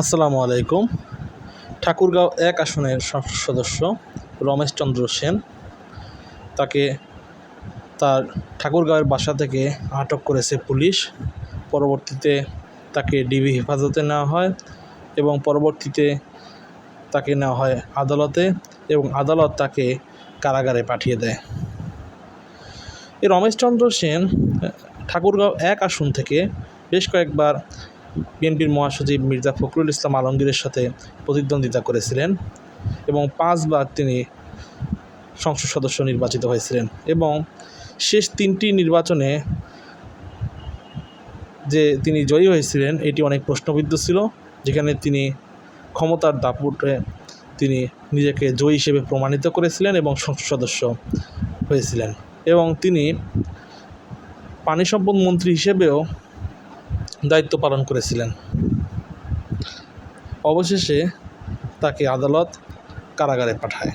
আসসালামু আলাইকুম। ঠাকুরগাঁও এক আসনের সংসদ সদস্য রমেশচন্দ্র সেন। তাকে তার ঠাকুরগাঁওয়ের বাসা থেকে আটক করেছে পুলিশ। পরবর্তীতে তাকে ডিবি হেফাজতে নেওয়া হয় এবং পরবর্তীতে তাকে নেওয়া হয় আদালতে এবং আদালত তাকে কারাগারে পাঠিয়ে দেয়। এই রমেশচন্দ্র সেন ঠাকুরগাঁও এক আসন থেকে বেশ কয়েকবার বিএনপির মহাসচিব মির্জা ফখরুল ইসলাম আলমগীরের সাথে প্রতিদ্বন্দ্বিতা করেছিলেন এবং পাঁচবার তিনি সংসদ সদস্য নির্বাচিত হয়েছিলেন এবং শেষ তিনটি নির্বাচনে যে তিনি জয়ী হয়েছিলেন, এটি অনেক প্রশ্নবিদ্ধ ছিল, যেখানে তিনি ক্ষমতার দাপুটে তিনি নিজেকে জয়ী হিসেবে প্রমাণিত করেছিলেন এবং সংসদ সদস্য হয়েছিলেন এবং তিনি পানি সম্পদ মন্ত্রী হিসেবেও দায়িত্ব পালন করেছিলেন। অবশেষে তাকে আদালত কারাগারে পাঠায়।